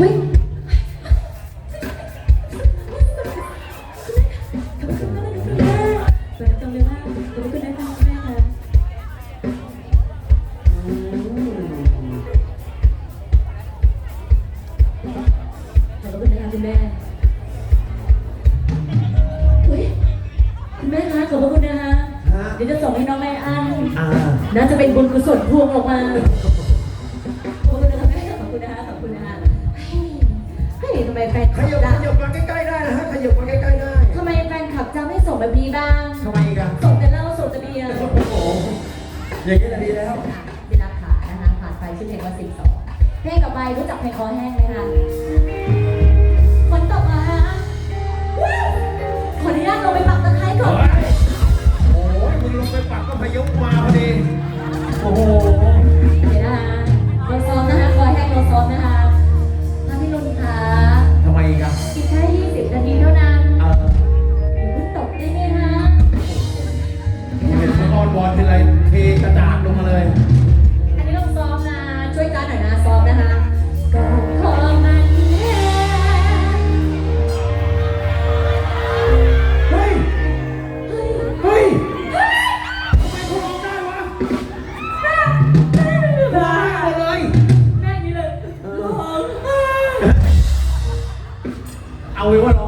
เฮ้ยเปิดตรงเลยว่าขอบคุณนะคะแม่ค่ะขอบคุณนะคะคุณแม่เฮ้ยคุณแม่คะขอบคุณนะคะ ฮะเดี๋ยวจะส่งให้น้องไลอ้อนอ่า น่าจะเป็นบุญกุศลพวงออกมา ขอบ ทำไมแฟนขขับยับดัขงยับมาใกล้ๆได้นะฮะขยับมาใกล้ๆได้ทำไมแฟนขับจะไม่ส่งแบบนี้บ้าง ทำไมอีกันส่งแต่เหล้าส่งแต่เบียร์โอ้โหอย่างนี้แหละดีแล้วเวลาขานะคะผ่านไปชื่อเพลงว่าสิบสองเพลงต่อไปรู้จักเพลงคอแห้งไหมคะฝนตกมาฮะขออนุญาตลงไปปักตะไคร้ก่อน โอ้ยมึงลงไปปักก็พายุ เอาไว้ว่าร้อง